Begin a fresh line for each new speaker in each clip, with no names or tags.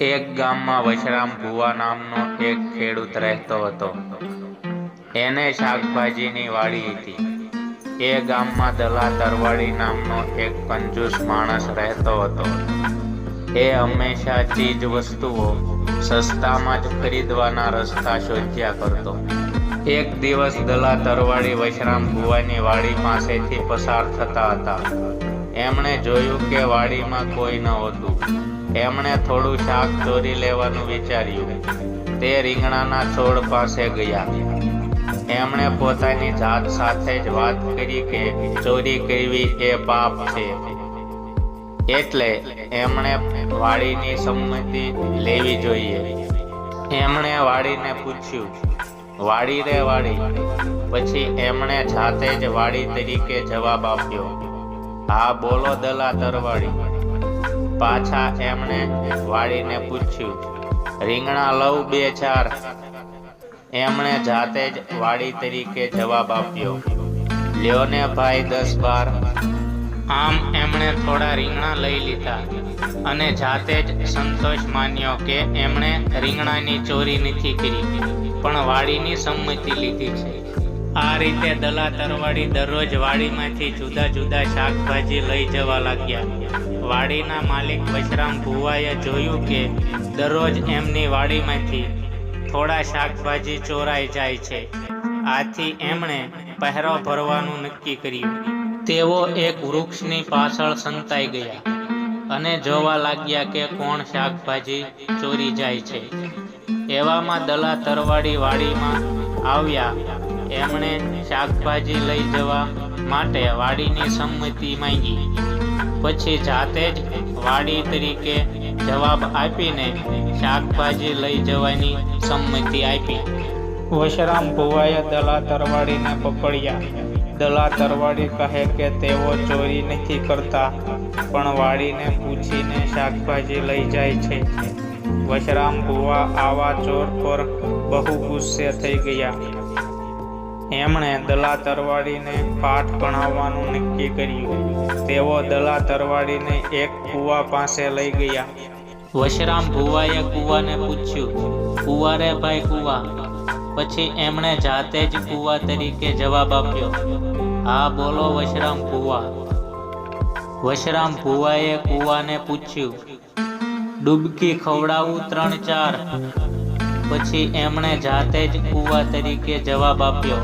એક ગામમાં વશરામ ભુવા નામનો એક ખેડૂત રહેતો હતો. એને શાકભાજીની વાડી હતી. એ ગામમાં દલા તરવાડી નામનો એક કંજૂસ માણસ રહેતો હતો. એ હંમેશા ચીજ વસ્તુઓ સસ્તામાં જ ખરીદવાના રસ્તા શોધ્યા કરતો. એક દિવસ દલા તરવાડી વશરામ ભુવાની વાડી પાસેથી પસાર થતા હતા. એમણે જોયું કે વાડીમાં કોઈ ન હતું. એમણે થોડું શાક ચોરી લેવાનું વિચાર્યું. તે રીંગણાના છોડ પાસે ગયા. એમણે પોતાની જાત સાથે જ વાત કરી કે ચોરી કરવી એ પાપ છે. એટલે એમણે વાડીની સંમતિ લેવી જોઈએ. એમણે વાડીને પૂછ્યું, વાડી રે વાડી? પછી એમણે જાતે જ વાડી તરીકે જવાબ આપ્યો. હા, બોલો દલા તરવાડી પાછા એમણે વાડીને પૂછ્યું, રીંગણા લઉં બે ચાર? એમણે જાતે જ વાડી તરીકે જવાબ આપ્યો લ્યો ને ભાઈ દસ બાર. આમ એમણે થોડા રીંગણા લઈ લીધા અને જાતે જ સંતોષ માન્યો કે એમણે રીંગણાની ચોરી નથી કરી, પણ વાડીની સંમતિ લીધી છે. આ રીતે દલા તરવાડી દરરોજ વાડીમાંથી જુદા જુદા શાકભાજી લઈ જવા લાગ્યા. વાડીના માલિક બશરામ ભુવાએ જોયું કે દરરોજ એમની વાડીમાંથી થોડા શાકભાજી ચોરાઈ જાય છે. આથી એમણે પહેરો ભરવાનું નક્કી કર્યું. તેઓ એક વૃક્ષની પાછળ સંતાઈ ગયા અને જોવા લાગ્યા કે કોણ શાકભાજી ચોરી જાય છે. એવામાં દલા તરવાડી વાડીમાં આવ્યા એમણે શાકભાજી લઈ જવા માટે વાડીની સંમતિ માંગી. પછી જાતે જ વાડી તરીકે જવાબ આપીને શાકભાજી લઈ જવાની સંમતિ આપી. વશરામ ભુવાએ દલા તરવાડીને પકડ્યા. દલા તરવાડી કહે કે તેઓ ચોરી નથી કરતા, પણ વાડીને પૂછીને શાકભાજી લઈ જાય છે. વશરામ ભુવા આવા ચોર પર બહુ ગુસ્સે થઈ ગયા. એમણે દલા તરવાડીને પાઠ ભણાવવાનું નક્કી કર્યું. તેઓ દલા તરવાડીને એક કુવા પાસે લઈ ગયા. વશરામ ભુવાએ કુવાને પૂછ્યું કુવારે ભાઈ કુવા? પછી એમણે જાતે જ કુવા તરીકે જવાબ આપ્યો, હા, બોલો વશરામ ભુવા વશરામ ભુવાએ કુવાને પૂછ્યું, ડૂબકી ખવડાવું ત્રણ ચાર? પછી એમણે જાતે જ કુવા તરીકે જવાબ આપ્યો,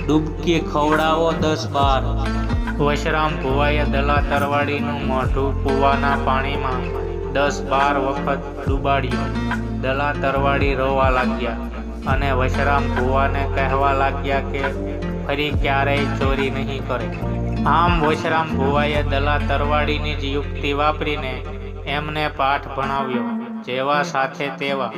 ડૂબકી ખવડાવો દસ બાર. વશરામ ભુવાએ દલા તરવાડીનું મોઢું કુવાના પાણીમાં દસ બાર વખત ડૂબાડ્યું. દલા તરવાડી રોવા લાગ્યા અને વશરામ ભુવાને કહેવા લાગ્યા કે ફરી ક્યારેય ચોરી નહીં કરે. આમ વશરામ ભુવાએ દલા તરવાડીની જ યુક્તિ વાપરીને એમને પાઠ ભણાવ્યો, જેવા સાથે તેવા